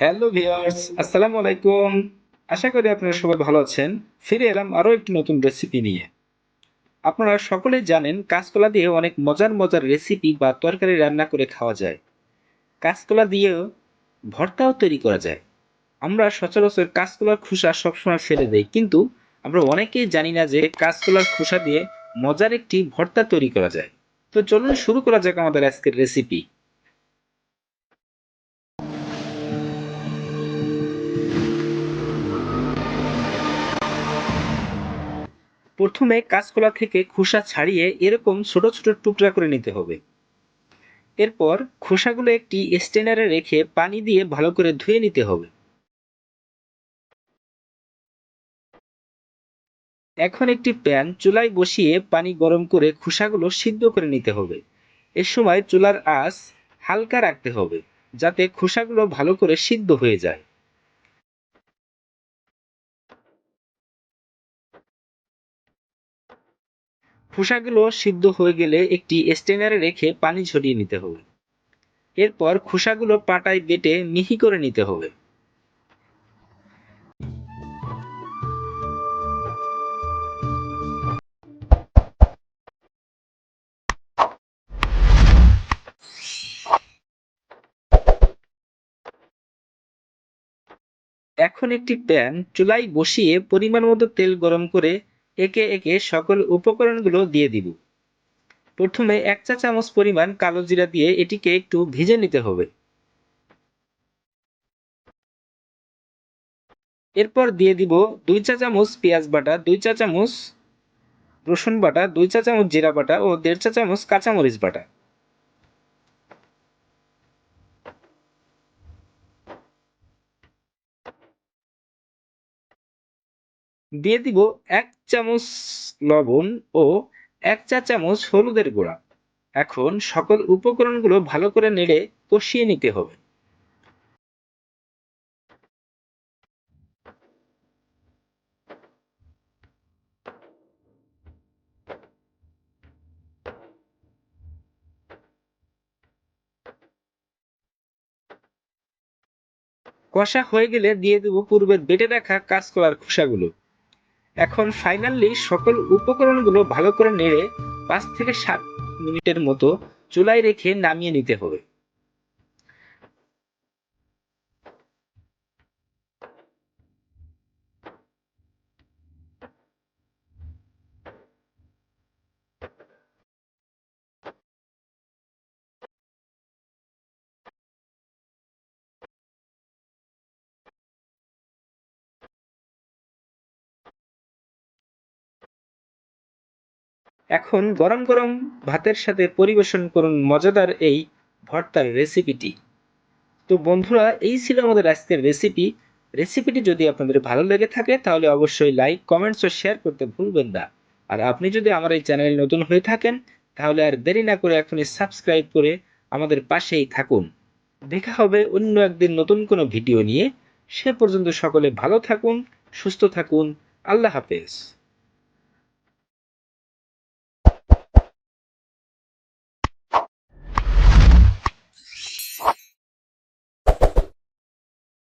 Hello viewers আসসালামু আলাইকুম আশা করি আপনারা সবাই ভালো আছেন। ফিরে এলাম আরও একটি নতুন রেসিপি নিয়ে। আপনারা সকলেই জানেন, কাঁচকলা দিয়ে অনেক মজার মজার রেসিপি বা তরকারি রান্না করে খাওয়া যায়। কাঁচকলা দিয়েও ভর্তাও তৈরি করা যায়। আমরা সচরাচর কাঁচকলার খোসা সবসময় ফেলে দেই, কিন্তু আমরা অনেকেই জানি না যে কাঁচকলার খোসা দিয়ে মজার একটি ভর্তা তৈরি করা যায়। তো চলুন শুরু করা যাক আমাদের আজকের রেসিপি প্রথমে কাঁচকলা থেকে খোসা ছাড়িয়ে এরকম ছোট ছোট টুকরা করে নিতে হবে। এরপর খোসাগুলো একটি স্টেনারে রেখে পানি দিয়ে ভালো করে ধুয়ে নিতে হবে। এখন একটি প্যান চুলায় বসিয়ে পানি গরম করে খোসাগুলো সিদ্ধ করে নিতে হবে। এ সময় চুলার আঁচ হালকা রাখতে হবে, যাতে খোসাগুলো ভালো করে সিদ্ধ হয়ে যায়। খোসাগুলো সিদ্ধ হয়ে গেলে একটি স্টেনারে রেখে পানি ঝরিয়ে নিতে হবে। এরপর খোসাগুলো পাটায় বেটে মিহি করে নিতে হবে। এখন একটি প্যান চুলায় বসিয়ে পরিমাণ মতো তেল গরম করে একে একে সকল উপকরণগুলো দিয়ে দিব। প্রথমে এক চা চামচ পরিমাণ কালো জিরা দিয়ে এটিকে একটু ভিজে নিতে হবে। এরপর দিয়ে দিব দুই চা চামচ পেঁয়াজ বাটা, দুই চা চামচ রসুন বাটা, দুই চা চামচ জিরা বাটা ও দেড় চা চামচ কাঁচামরিচ বাটা। দিয়ে দিব এক চামচ লবণ ও এক চা চামচ হলুদের গুঁড়া। এখন সকল উপকরণগুলো ভালো করে নেড়ে কষিয়ে নিতে হবে। কষা হয়ে গেলে দিয়ে দেব পূর্বের বেটে রাখা কাঁচকলার খোসাগুলো। এখন ফাইনালি সকল উপকরণগুলো ভালো করে নেড়ে পাঁচ থেকে সাত মিনিটের মতো চুলায় রেখে নামিয়ে নিতে হবে। এখন গরম গরম ভাতের সাথে পরিবেশন করুন মজাদার এই ভর্তার রেসিপিটি তো বন্ধুরা, এই ছিল আমাদের আজকের রেসিপি রেসিপিটি যদি আপনাদের ভালো লেগে থাকে, তাহলে অবশ্যই লাইক কমেন্টস ও শেয়ার করতে ভুলবেন না। আর আপনি যদি আমার এই চ্যানেলে নতুন হয়ে থাকেন, তাহলে আর দেরি না করে এখনই সাবস্ক্রাইব করে আমাদের পাশেই থাকুন। দেখা হবে অন্য একদিন নতুন কোনো ভিডিও নিয়ে। সে পর্যন্ত সকলে ভালো থাকুন, সুস্থ থাকুন। আল্লাহ হাফেজ।